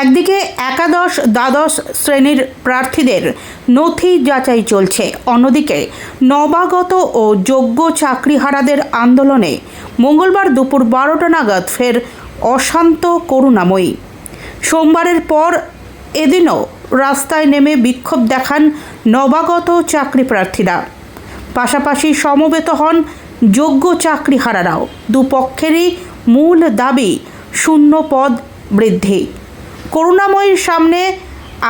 একদিকে একাদশ, দ্বাদশ শ্রেণির প্রার্থীদের নথি যাচাই চলছে। অন্যদিকে নবাগত ও যোগ্য চাকরিহারাদের আন্দোলনে মঙ্গলবার দুপুর বারোটা নাগাদ ফের অশান্ত করুণাময়ী। সোমবারের পর এদিনও রাস্তায় নেমে বিক্ষোভ দেখান নবাগত চাকরি প্রার্থীরা। পাশাপাশি সমবেত হন যোগ্য চাকরিহারারাও। দুপক্ষেরই মূল দাবি শূন্য পদ বৃদ্ধি। করুণাময়ীর সামনে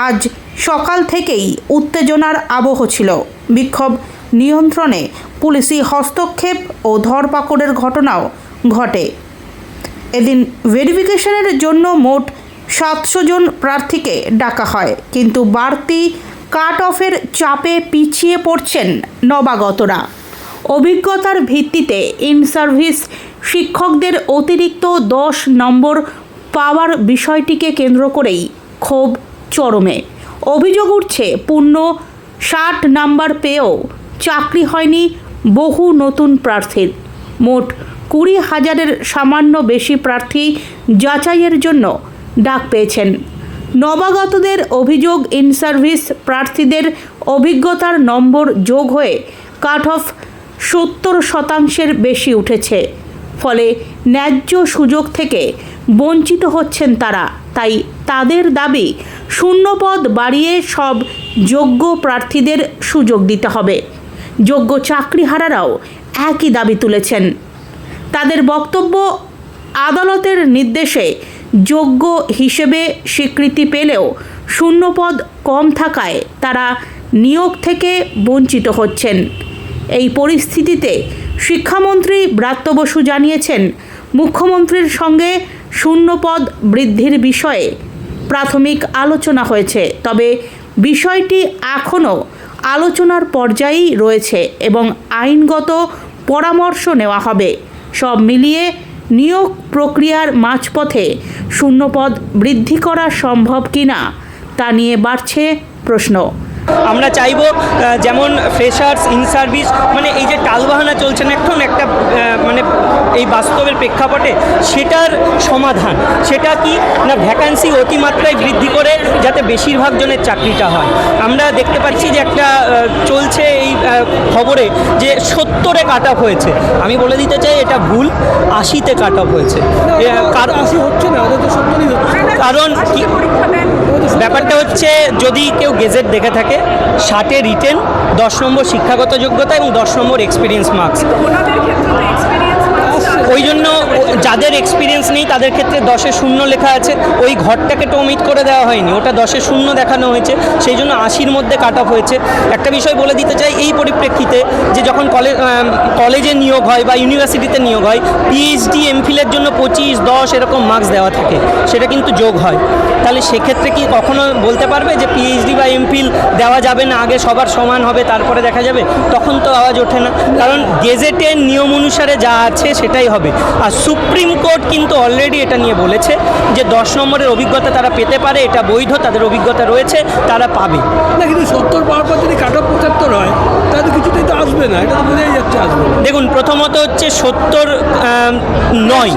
আজ সকাল থেকেই উত্তেজনার আবহ ছিল। বিক্ষোভ, নিয়ন্ত্রণে পুলিশি হস্তক্ষেপ ও ধরপাকড়ের ঘটনাও ঘটে। এদিন ভেরিফিকেশনের জন্য মোট সাতশো জন প্রার্থীকে ডাকা হয়, কিন্তু বাড়তি কাট অফের চাপে পিছিয়ে পড়ছেন নবাগতরা। অভিজ্ঞতার ভিত্তিতে ইন সার্ভিস শিক্ষকদের অতিরিক্ত দশ নম্বর পাওয়ার বিষয়টিকে কেন্দ্র করেই ক্ষোভ চরমে। অভিযোগ উঠছে, পূর্ণ ষাট নাম্বার পেয়েও চাকরি হয়নি বহু নতুন প্রার্থীর। মোট কুড়ি হাজারের সামান্য বেশি প্রার্থী যাচাইয়ের জন্য ডাক পেয়েছেন। নবাগতদের অভিযোগ ইন সার্ভিস প্রার্থীদের অভিজ্ঞতার নম্বর যোগ হয়ে কাট অফ সত্তর শতাংশের বেশি উঠেছে। ফলে ন্যায্য সুযোগ থেকে বঞ্চিত হচ্ছেন তারা। তাই তাদের দাবি, শূন্যপদ বাড়িয়ে সব যোগ্য প্রার্থীদের সুযোগ দিতে হবে। যোগ্য চাকরিহারারাও একই দাবি তুলেছেন। তাদের বক্তব্য, আদালতের নির্দেশে যোগ্য হিসেবে স্বীকৃতি পেলেও শূন্যপদ কম থাকায় তারা নিয়োগ থেকে বঞ্চিত হচ্ছেন। এই পরিস্থিতিতে শিক্ষামন্ত্রী ব্রাত্য বসু জানিয়েছেন, মুখ্যমন্ত্রীর সঙ্গে শূন্যপদ বৃদ্ধির বিষয়ে প্রাথমিক আলোচনা হয়েছে। তবে বিষয়টি এখনও আলোচনার পর্যায়েই রয়েছে এবং আইনগত পরামর্শ নেওয়া হবে। সব মিলিয়ে নিয়োগ প্রক্রিয়ার মাঝপথে শূন্যপদ বৃদ্ধি করা সম্ভব কিনা তা নিয়ে বাড়ছে প্রশ্ন। আমরা চাইব যেমন ফ্রেশার্স ইন সার্ভিস মানে এই যে টালবাহানা চলছে না এখন একটা মানে এই বাস্তবের প্রেক্ষাপটে সেটার সমাধান। সেটা কি? না ভ্যাকান্সি অতিমাত্রায় বৃদ্ধি করে যাতে বেশিরভাগ জনের চাকরিটা হয়? আমরা দেখতে পাচ্ছি যে একটা চলছে এই খবরে যে সত্তরে কাট অফ হয়েছে। আমি বলে দিতে চাই এটা ভুল আশিতে কাট অফ হয়েছে এ, কার- আশি হচ্ছে না ওদের তো সত্তরই কারণ ব্যাপারটা হচ্ছে। যদি কেউ গেজেট দেখে থাকে ষাটে রিটেন দশ নম্বর শিক্ষাগত যোগ্যতা এবং দশ নম্বর এক্সপিরিয়েন্স মার্কস ওনাদের ক্ষেত্রে তো এক্সপিরিয়েন্স ওই জন্য যাদের এক্সপিরিয়েন্স নেই, তাদের ক্ষেত্রে দশে শূন্য লেখা আছে। ওই ঘরটাকে তো ওমিট করে দেওয়া হয়নি। ওটা দশে শূন্য দেখানো হয়েছে। সেই জন্য আশির মধ্যে কাট অফ হয়েছে। একটা বিষয় বলে দিতে চাই এই পরিপ্রেক্ষিতে যে যখন কলেজ কলেজে নিয়োগ হয় বা ইউনিভার্সিটিতে নিয়োগ হয় পিএইচডি এমফিলের জন্য পঁচিশ, দশ এরকম মার্কস দেওয়া থাকে। সেটা কিন্তু যোগ হয়। তাহলে সেক্ষেত্রে কি কখনো বলতে পারবে যে পিএইচডি বা এমফিল দেওয়া যাবে না? আগে সবার সমান হবে, তারপরে দেখা যাবে? তখন তো আওয়াজ ওঠে না। কারণ গেজেটের নিয়ম অনুসারে যা আছে সেটাই হবে। আর সুপ্রিম কোর্ট কিন্তু অলরেডি এটা নিয়ে বলেছে যে দশ নম্বরের অভিজ্ঞতা তারা পেতে পারে এটা বৈধ তাদের অভিজ্ঞতা রয়েছে তারা পাবে। না কিন্তু সত্তর পাওয়ার পর যদি কাট অফ পঁচাত্তর হয় তাহলে কিছুতেই তো আসবে না এটা তো বোঝাই যাচ্ছে আসবে দেখুন প্রথমত হচ্ছে সত্তর নয়।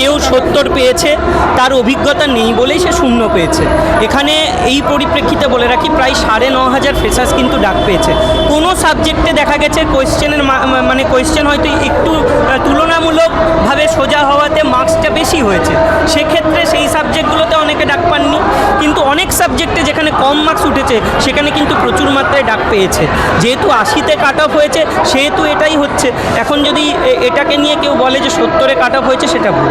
কেউ সত্তর পেয়েছে তার অভিজ্ঞতা নেই বলেই সে শূন্য পেয়েছে। এখানে এই পরিপ্রেক্ষিতে বলে রাখি প্রায় সাড়ে ন হাজার ফ্রেশার্স কিন্তু ডাক পেয়েছে। কোনো সাবজেক্টে দেখা গেছে কোয়েশ্চেনের মানে কোয়েশ্চেন হয়তো একটু আহ, তুলনামূলকভাবে সোজা হওয়াতে মার্কসটা বেশি হয়েছে সেক্ষেত্রে সেই সাবজেক্টগুলোতে অনেকে ডাক পাননি কিন্তু অনেক সাবজেক্টে যেখানে কম মার্কস উঠেছে সেখানে কিন্তু প্রচুর মাত্রায় ডাক পেয়েছে। যেহেতু আশিতে কাট অফ হয়েছে সেহেতু এটাই হচ্ছে। এখন যদি এটাকে নিয়ে কেউ বলে যে সত্তরে কাট অফ হয়েছে সেটা ভুল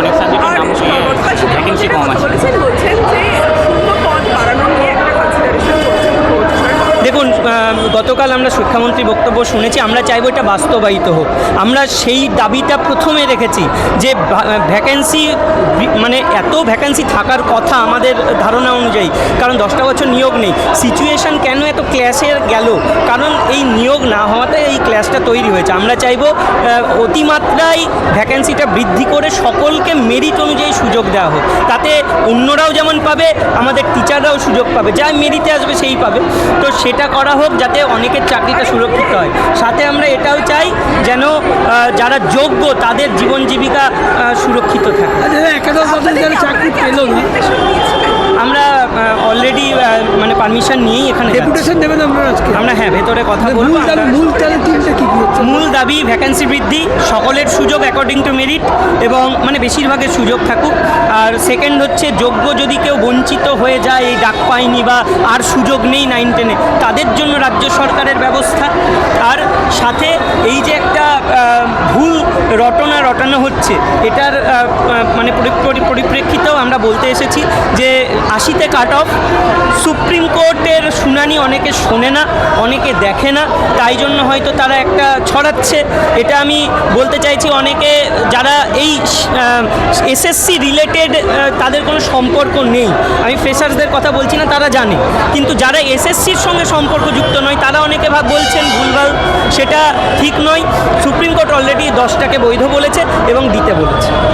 অনেক সাবজেক্টের নাম ভ্যাকেন্সি কম আছে বলেছেন বলছেন যে শূন্য পদ বাড়ানো নিয়ে একটা কনসিডারেশন চলছে দেখুন গতকাল আমরা শিক্ষামন্ত্রী বক্তব্য শুনেছি, আমরা চাইব এটা বাস্তবায়িত হোক। আমরা সেই দাবিটা প্রথমে রেখেছি যে ভ্যাকেন্সি মানে এত ভ্যাকেন্সি থাকার কথা আমাদের ধারণা অনুযায়ী, কারণ দশটা বছর নিয়োগ নেই। সিচুয়েশন কেন এত ক্লাসের গেল? কারণ এই নিয়োগ না হওয়াতে এই ক্লাসটা তৈরি হয়েছে। আমরা চাইব অতিমাত্রায় ভ্যাকেন্সিটা বৃদ্ধি করে সকলকে মেরিট অনুযায়ী সুযোগ দেওয়া হোক। তাতে অন্যরাও যেমন পাবে, আমাদের টিচাররাও সুযোগ পাবে। যা মেরিটে আসবে, সেই পাবে। তো সেটা করা হোক যাতে অনেকের চাকরিটা সুরক্ষিত হয়। সাথে আমরা এটাও চাই যেন যারা যোগ্য তাদের জীবন জীবিকা সুরক্ষিত থাকে। আচ্ছা, হ্যাঁ, চাকরি না। আমরা অলরেডি পারমিশন নিয়েই এখানে ডেপুটেশন দেবেন আপনারা আজকে? আমরা হ্যাঁ ভেতরে কথা বলব। মূল তাহলে তিনটে কি হচ্ছে? মূল দাবি ভ্যাকেন্সি বৃদ্ধি সকলের সুযোগ অ্যাকর্ডিং টু মেরিট এবং মানে বেশিরভাগের সুযোগ থাকুক। আর সেকেন্ড হচ্ছে যোগ্য যদি কেউ বঞ্চিত হয়ে যায় এই ডাক পায়নি বা আর সুযোগ নেই নাইন টেনে তাদের জন্য রাজ্য সরকারের ব্যবস্থা। আর সাথে এই যে একটা ভুল রটনা রটানো হচ্ছে। এটার মানে পরি- পরি- পরিপ্রেক্ষিতেও আমরা বলতে এসেছি যে আশিতে কাট অফ সুপ্রিম কোর্টের শুনানি অনেকে শোনে না, অনেকে দেখে না, তাই জন্য হয়তো তারা একটা ছড়াচ্ছে। এটা আমি বলতে চাইছি অনেকে যারা এই এসএসসি রিলেটেড তাদের কোনো সম্পর্ক নেই। আমি ফ্রেশার্সদের কথা বলছি না, তারা জানে। কিন্তু যারা এসএসসির সঙ্গে সম্পর্কযুক্ত নয়, তারা অনেকে ভাব বলছেন ভুলভাল, সেটা ঠিক নয়। সুপ্রিম কোর্ট অলরেডি দশটাকে বৈধ বলেছে। এবং দিতে বলেছে।